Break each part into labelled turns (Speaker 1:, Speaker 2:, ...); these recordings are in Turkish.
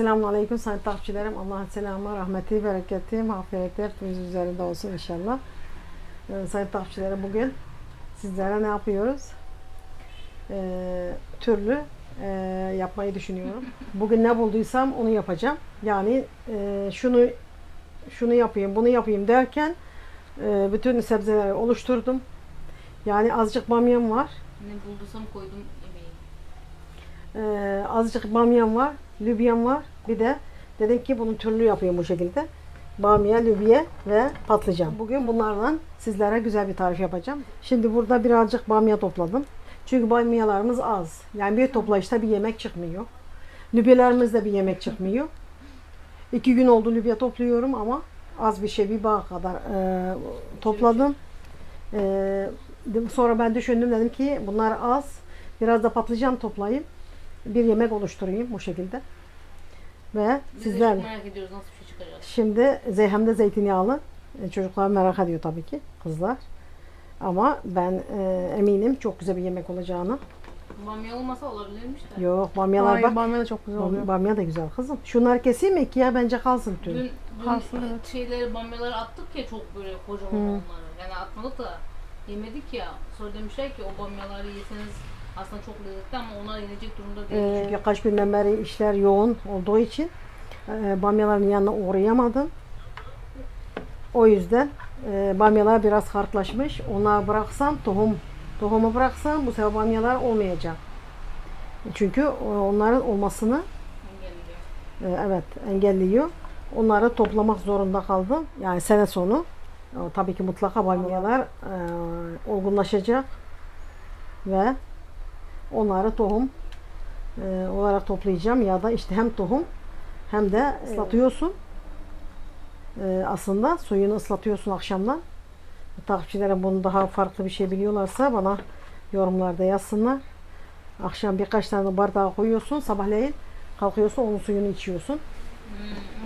Speaker 1: Selamun Aleyküm sayın takipçilerim. Allah'ın selamı, rahmeti, bereketi, mağfireti hepimiz üzerinde olsun inşallah. Ee, sayın takipçilerim bugün sizlere ne yapıyoruz? Ee, türlü e, yapmayı düşünüyorum. Bugün ne bulduysam onu yapacağım. Yani e, şunu şunu yapayım, bunu yapayım derken e, bütün sebzeleri oluşturdum. Yani azıcık bamyam var.
Speaker 2: Ne bulduysam koydum yemeği.
Speaker 1: Ee, azıcık bamyam var, lübyam var. Bir de dedim ki bunu türlü yapayım bu şekilde. Bamya, lübye ve patlıcan. Bugün bunlardan sizlere güzel bir tarif yapacağım. Şimdi burada birazcık bamya topladım. Çünkü bamyalarımız az. Yani bir toplayışta bir yemek çıkmıyor. Lübyelerimizde bir yemek çıkmıyor. İki gün oldu lübya topluyorum ama az bir şey bir bağ kadar e, topladım. E, sonra ben düşündüm dedim ki bunlar az. Biraz da patlıcan toplayayım. Bir yemek oluşturayım bu şekilde. Ve
Speaker 2: Biz de
Speaker 1: sizlerle.
Speaker 2: çok merak ediyoruz nasıl bir şey çıkacak.
Speaker 1: Şimdi hem de zeytinyağlı. E, Çocuklar merak ediyor tabii ki kızlar. Ama ben e, eminim çok güzel bir yemek olacağını.
Speaker 2: Bamya olmasa olabilirmiş de.
Speaker 1: Yok bamyalar
Speaker 3: Ay,
Speaker 1: bak.
Speaker 3: bamya da çok güzel oluyor.
Speaker 1: Bam- Bamya da güzel kızım. Şunları keseyim mi ikiye bence kalsın tüm.
Speaker 2: Dün, dün
Speaker 3: Kalsın, evet.
Speaker 2: şeyleri, bamyaları attık ya çok böyle kocaman
Speaker 1: Hı.
Speaker 2: onları. Yani atmadık da yemedik ya. Sonra demişler ki o bamyaları yeseniz aslında çok lezzetli ama onlar yenecek durumda değil.
Speaker 1: Ee, çünkü kaç günden beri işler yoğun olduğu için e, bamyaların yanına uğrayamadım. O yüzden e, bamyalar biraz farklılaşmış. Ona bıraksam tohum tohumu bıraksam bu sefer bamyalar olmayacak. Çünkü onların olmasını
Speaker 2: Engelliyor.
Speaker 1: e, evet engelliyor. Onları toplamak zorunda kaldım. Yani sene sonu. E, tabii ki mutlaka bamyalar e, olgunlaşacak ve onları tohum e, olarak toplayacağım ya da işte hem tohum hem de ıslatıyorsun. E, aslında suyunu ıslatıyorsun akşamdan. Takipçilerim bunu daha farklı bir şey biliyorlarsa bana yorumlarda yazsınlar. Akşam birkaç tane bardağa koyuyorsun. Sabahleyin kalkıyorsun onun suyunu içiyorsun.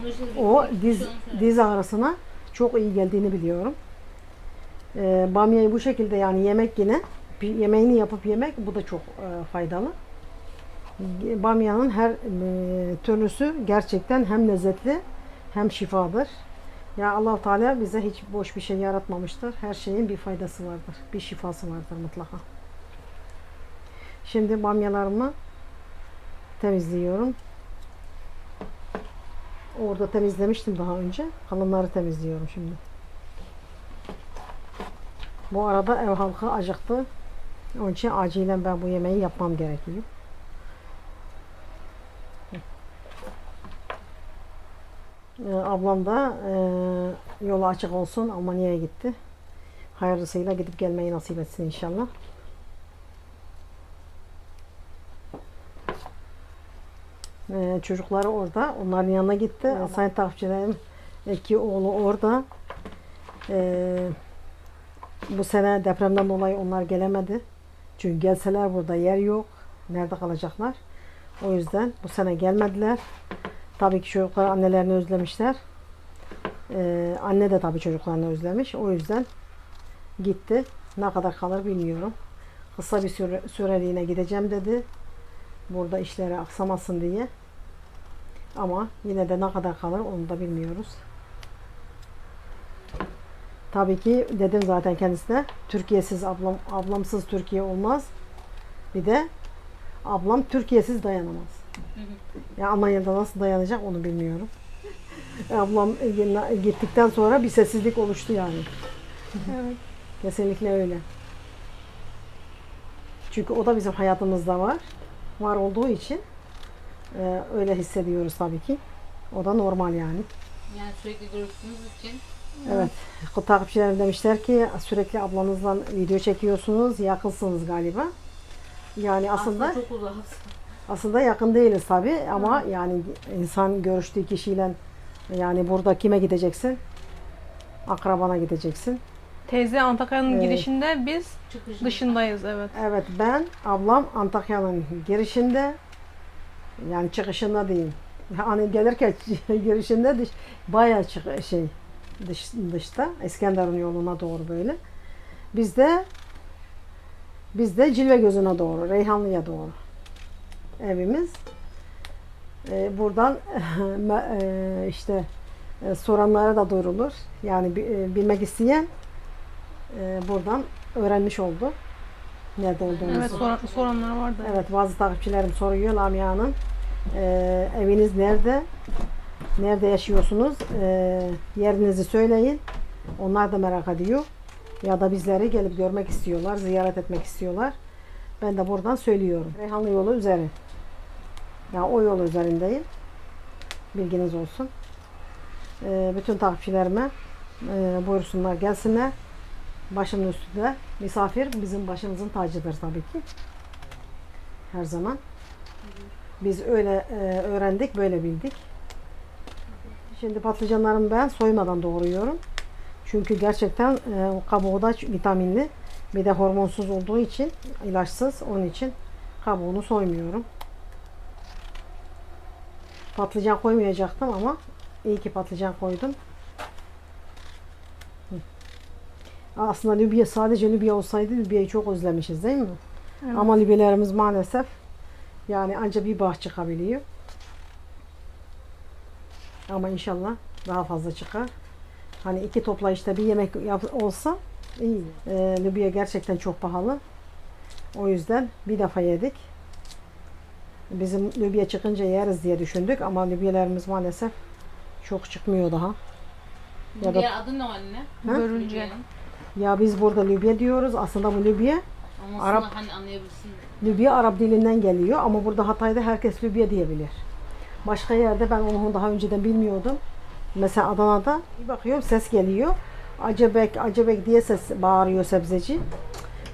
Speaker 2: Hmm,
Speaker 1: O diz diz ağrısına çok iyi geldiğini biliyorum. Ee, bamyayı bu şekilde yani yemek yine yemeğini yapıp yemek bu da çok e, faydalı. Bamyanın her e, türlüsü gerçekten hem lezzetli hem şifadır. Ya Allah Teala bize hiç boş bir şey yaratmamıştır. Her şeyin bir faydası vardır. Bir şifası vardır mutlaka. Şimdi bamyalarımı temizliyorum. Orada temizlemiştim daha önce. Kalınları temizliyorum şimdi. Bu arada ev halkı acıktı. Onun için acilen ben bu yemeği yapmam gerekiyor. Ee, ablam da e, yolu açık olsun Almanya'ya gitti. Hayırlısıyla gidip gelmeyi nasip etsin inşallah. Ee, çocukları orada. Onların yanına gitti. Ee, sayın takipçilerim iki oğlu orada. Ee, bu sene depremden dolayı onlar gelemedi. Çünkü gelseler burada yer yok. Nerede kalacaklar? O yüzden bu sene gelmediler. Tabii ki çocuklar annelerini özlemişler. Ee, anne de tabii çocuklarını özlemiş. O yüzden gitti. Ne kadar kalır bilmiyorum. Kısa bir süre, süreliğine gideceğim dedi. Burada işleri aksamasın diye. Ama yine de ne kadar kalır onu da bilmiyoruz. Tabii ki dedim zaten kendisine Türkiye'siz ablam ablamsız Türkiye olmaz. Bir de ablam Türkiye'siz dayanamaz. Ya Almanya'da nasıl dayanacak onu bilmiyorum. Ablam e, gittikten sonra bir sessizlik oluştu yani.
Speaker 3: Evet.
Speaker 1: Kesinlikle öyle. Çünkü o da bizim hayatımızda var. Var olduğu için e, öyle hissediyoruz tabii ki. O da normal yani.
Speaker 2: Yani sürekli görüştüğünüz için
Speaker 1: Evet. Takipçilerim demişler ki sürekli ablanızla video çekiyorsunuz. Yakınsınız galiba. Yani aslında
Speaker 2: aslında çok uzak.
Speaker 1: aslında yakın değiliz tabii ama yani insan görüştüğü kişiyle yani burada kime gideceksin? Akrabana gideceksin.
Speaker 3: Teyze Antakya'nın
Speaker 1: Evet.
Speaker 3: girişinde biz
Speaker 2: Çıkışında.
Speaker 3: dışındayız evet.
Speaker 1: Evet ben ablam Antakya'nın girişinde yani çıkışında değil. Hani gelirken girişinde dış, bayağı çık, şey dış, dışta İskenderun yoluna doğru böyle. Biz de biz de Cilve Gözü'ne doğru, Reyhanlı'ya doğru evimiz. e, buradan e, işte e, soranlara da duyurulur. Yani e, bilmek isteyen e, buradan öğrenmiş oldu. Nerede olduğumuzu.
Speaker 3: Evet soran, soranlar vardı.
Speaker 1: Evet bazı takipçilerim soruyor Lamia Hanım. e, eviniz nerede? Nerede yaşıyorsunuz? E, yerinizi söyleyin. Onlar da merak ediyor. Ya da bizleri gelip görmek istiyorlar, ziyaret etmek istiyorlar. Ben de buradan söylüyorum. Reyhanlı yolu üzeri. Ya o yol üzerindeyim. Bilginiz olsun. E, bütün takipçilerime e, buyursunlar gelsinler. Başımın üstünde misafir bizim başımızın tacıdır tabii ki. Her zaman. Biz öyle e, öğrendik, böyle bildik. Şimdi patlıcanlarımı ben soymadan doğruyorum. Çünkü gerçekten e, kabuğu da vitaminli. Bir de hormonsuz olduğu için, ilaçsız. Onun için kabuğunu soymuyorum. Patlıcan koymayacaktım ama iyi ki patlıcan koydum. Aslında Libya sadece Libya olsaydı Libya'yı çok özlemişiz değil mi?
Speaker 3: Evet.
Speaker 1: Ama Libyalarımız maalesef yani anca bir bağ çıkabiliyor. Ama inşallah daha fazla çıkar. Hani iki toplayışta bir yemek olsa iyi. Ee, Libya gerçekten çok pahalı. O yüzden bir defa yedik. Bizim Libya çıkınca yeriz diye düşündük ama Libyalarımız maalesef çok çıkmıyor daha. Ya da-
Speaker 2: adı ne anne?
Speaker 1: Ha?
Speaker 2: Libya'nın.
Speaker 1: Ya biz burada Libya diyoruz. Aslında bu Libya
Speaker 2: Ama
Speaker 1: Arap-
Speaker 2: hani anlayabilsin.
Speaker 1: Libya Arap dilinden geliyor ama burada Hatay'da herkes Libya diyebilir. Başka yerde ben onu daha önceden bilmiyordum. Mesela Adana'da bir bakıyorum ses geliyor. Acebek, acebek diye ses bağırıyor sebzeci.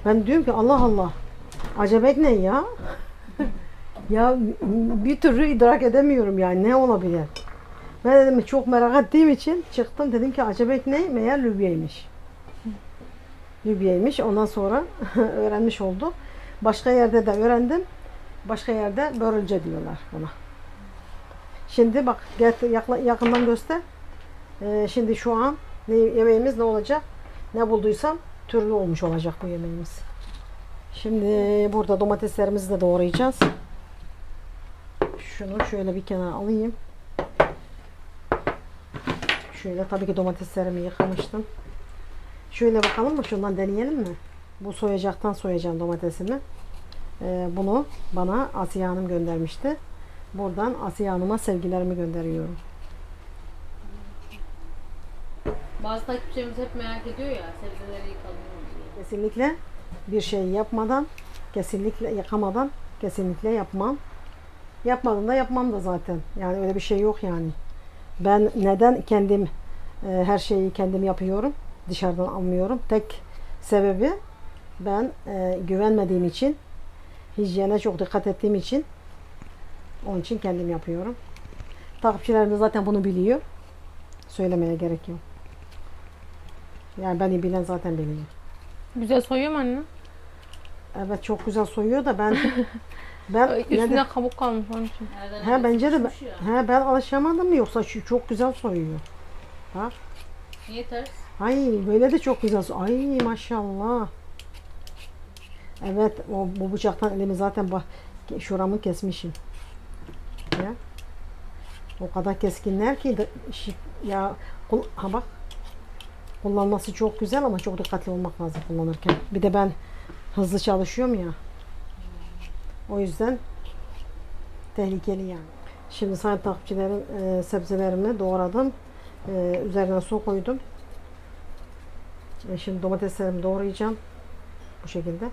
Speaker 1: Ben diyorum ki Allah Allah. Acebek ne ya? ya bir türlü idrak edemiyorum yani ne olabilir? Ben dedim çok merak ettiğim için çıktım dedim ki acebek ne? Meğer Libya'ymış. Libya'ymış. Ondan sonra öğrenmiş olduk. Başka yerde de öğrendim. Başka yerde börülce diyorlar buna. Şimdi bak yakla- yakından göster. Ee, şimdi şu an ne, yemeğimiz ne olacak? Ne bulduysam türlü olmuş olacak bu yemeğimiz. Şimdi burada domateslerimizi de doğrayacağız. Şunu şöyle bir kenara alayım. Şöyle tabii ki domateslerimi yıkamıştım. Şöyle bakalım mı? Şundan deneyelim mi? Bu soyacaktan soyacağım domatesimi. Ee, bunu bana Asiye Hanım göndermişti. Buradan Asiye Hanım'a sevgilerimi gönderiyorum.
Speaker 2: Bazı takipçilerimiz hep merak ediyor ya sebzeleri yıkalım mı diye.
Speaker 1: Kesinlikle bir şey yapmadan, kesinlikle yıkamadan, kesinlikle yapmam. Yapmadım da yapmam da zaten. Yani öyle bir şey yok yani. Ben neden kendim e, her şeyi kendim yapıyorum, dışarıdan almıyorum. Tek sebebi ben e, güvenmediğim için, hijyene çok dikkat ettiğim için, onun için kendim yapıyorum. Takipçilerim de zaten bunu biliyor. Söylemeye gerek yok. Yani beni bilen zaten biliyor.
Speaker 3: Güzel soyuyor mu anne?
Speaker 1: Evet çok güzel soyuyor da ben ben
Speaker 3: Üstünde
Speaker 1: neden-
Speaker 3: kabuk kalmış onun için.
Speaker 2: Nereden
Speaker 1: he bence de ben, he ben alışamadım mı yoksa şu çok güzel soyuyor. Bak.
Speaker 2: Niye ters?
Speaker 1: Ay böyle de çok güzel. Ay maşallah. Evet o bu bıçaktan elimi zaten bak şuramı kesmişim. O kadar keskinler ki ya ha bak kullanması çok güzel ama çok dikkatli olmak lazım kullanırken. Bir de ben hızlı çalışıyorum ya. O yüzden tehlikeli yani. Şimdi sayın takipçilerim e, sebzelerimi doğradım. E, üzerine su koydum. E, şimdi domateslerimi doğrayacağım. Bu şekilde.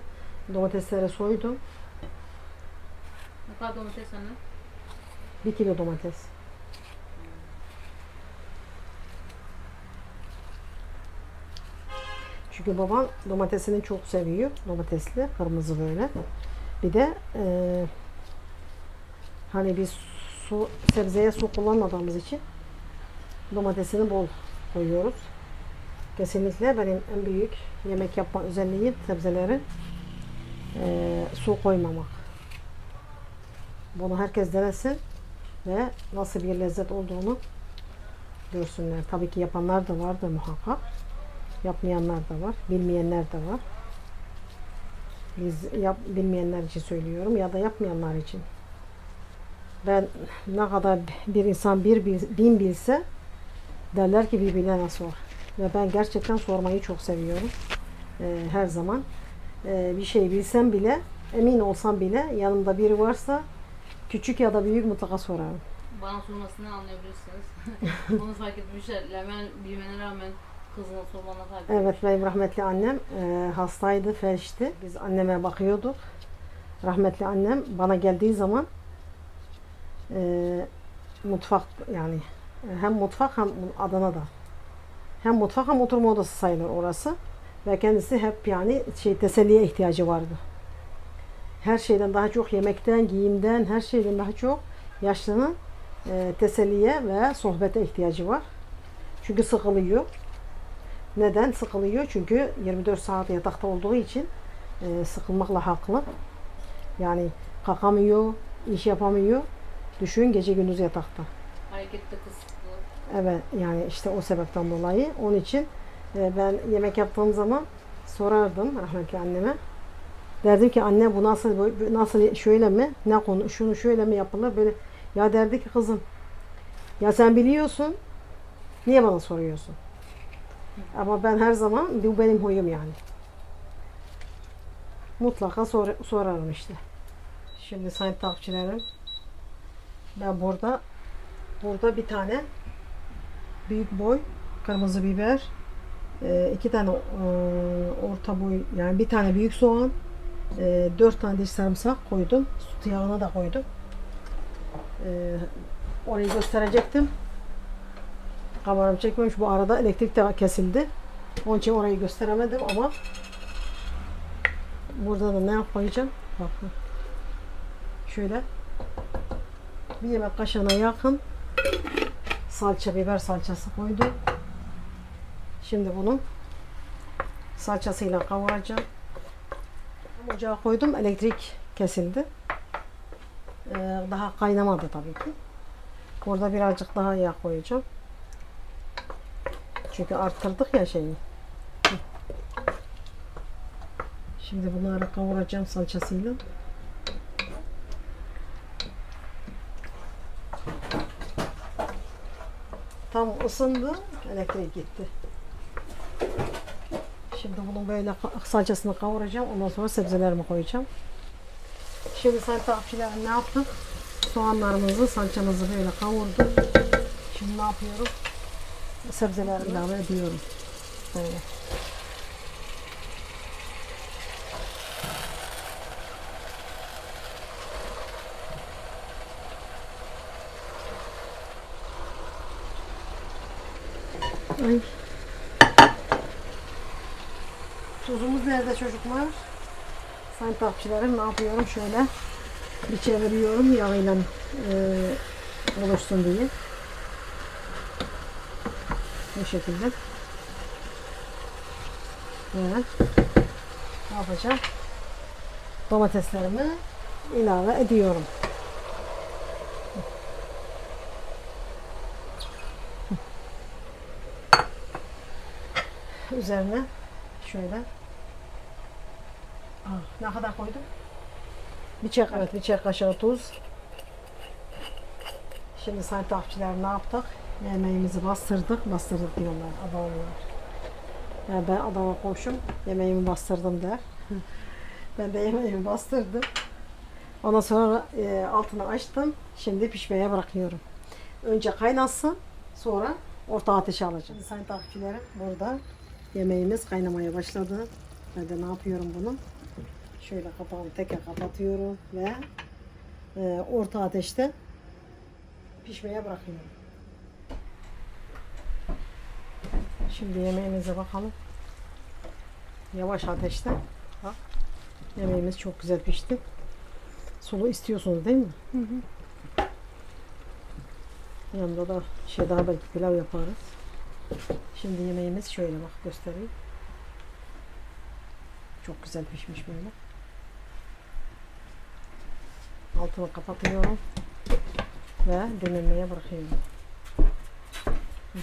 Speaker 1: Domatesleri soydum.
Speaker 2: Ne kadar domates anne?
Speaker 1: Bir kilo domates. Çünkü babam domatesini çok seviyor. Domatesli, kırmızı böyle. Bir de e, hani biz su, sebzeye su kullanmadığımız için domatesini bol koyuyoruz. Kesinlikle benim en büyük yemek yapma özelliğim sebzeleri e, su koymamak. Bunu herkes denesin ve nasıl bir lezzet olduğunu görsünler. Tabii ki yapanlar da vardır muhakkak. Yapmayanlar da var. Bilmeyenler de var. Biz yap, bilmeyenler için söylüyorum ya da yapmayanlar için. Ben ne kadar bir insan bir bin bilse derler ki bir bilene sor. Ve ben gerçekten sormayı çok seviyorum. Ee, her zaman. Ee, bir şey bilsem bile, emin olsam bile yanımda biri varsa küçük ya da büyük mutlaka sorarım.
Speaker 2: Bana sormasını anlayabilirsiniz. Onu fark etmişler. Hemen bilmene rağmen kızına sormana fark.
Speaker 1: Evet benim rahmetli annem e, hastaydı, felçti. Biz anneme bakıyorduk. Rahmetli annem bana geldiği zaman e, mutfak yani hem mutfak hem Adana'da. Hem mutfak hem oturma odası sayılır orası. Ve kendisi hep yani şey teselliye ihtiyacı vardı. Her şeyden daha çok yemekten, giyimden, her şeyden daha çok yaşlının e, teselliye ve sohbete ihtiyacı var. Çünkü sıkılıyor. Neden sıkılıyor? Çünkü 24 saat yatakta olduğu için e, sıkılmakla haklı. Yani kalkamıyor, iş yapamıyor. Düşün gece gündüz yatakta.
Speaker 2: Harekette kısıtlı.
Speaker 1: Evet yani işte o sebepten dolayı. Onun için e, ben yemek yaptığım zaman sorardım rahmetli anneme. Derdim ki anne bu nasıl nasıl şöyle mi? Ne konu şunu şöyle mi yapılır? Böyle ya derdi ki kızım ya sen biliyorsun niye bana soruyorsun? Ama ben her zaman bu benim huyum yani. Mutlaka sor, sorarım işte. Şimdi sayın takipçilerim ben burada burada bir tane büyük boy kırmızı biber, e, iki tane e, orta boy yani bir tane büyük soğan, e, dört tane diş sarımsak koydum. Süt yağına da koydum. Orayı gösterecektim. Kameram çekmemiş. Bu arada elektrik de kesildi. Onun için orayı gösteremedim ama burada da ne yapacağım? Bakın. Şöyle bir yemek kaşığına yakın salça, biber salçası koydum. Şimdi bunu salçasıyla kavuracağım. Ocağa koydum. Elektrik kesildi. Ee, daha kaynamadı tabii ki. Burada birazcık daha yağ koyacağım. Çünkü arttırdık ya şeyi. Şimdi bunları kavuracağım salçasıyla. Tam ısındı, elektrik gitti. Şimdi bunun böyle salçasını kavuracağım. Ondan sonra sebzelerimi koyacağım. Şimdi sayın takipçilerim ne yaptık? Soğanlarımızı, salçamızı böyle kavurdum. Şimdi ne yapıyorum? Sebzeleri ilave ediyorum. Böyle. Ay. Tuzumuz nerede çocuklar? Sayın takipçilerim ne yapıyorum? Şöyle bir çeviriyorum yağıyla e, buluşsun diye. Bu şekilde. Ve ne yapacağım? Domateslerimi ilave ediyorum. Üzerine şöyle Aa, ne kadar koydum? Bir çay, evet bir çay kaşığı tuz. Şimdi sayın takipçiler ne yaptık? Yemeğimizi bastırdık. Bastırdık diyorlar Adanalılar. Yani ben Adana komşum yemeğimi bastırdım der. ben de yemeğimi bastırdım. Ondan sonra e, altını açtım. Şimdi pişmeye bırakıyorum. Önce kaynasın. Sonra orta ateşe alacağım. Sayın takipçilerim burada yemeğimiz kaynamaya başladı. Ben de ne yapıyorum bunu? Şöyle kapağını tekrar kapatıyorum ve e, orta ateşte pişmeye bırakıyorum. Şimdi yemeğimize bakalım. Yavaş ateşte. Bak. Yemeğimiz çok güzel pişti. Sulu istiyorsunuz değil mi?
Speaker 3: Hı hı.
Speaker 1: Yanında da şey daha belki pilav yaparız. Şimdi yemeğimiz şöyle bak göstereyim. Çok güzel pişmiş böyle. Altını kapatıyorum ve dinlenmeye bırakıyorum. Hı.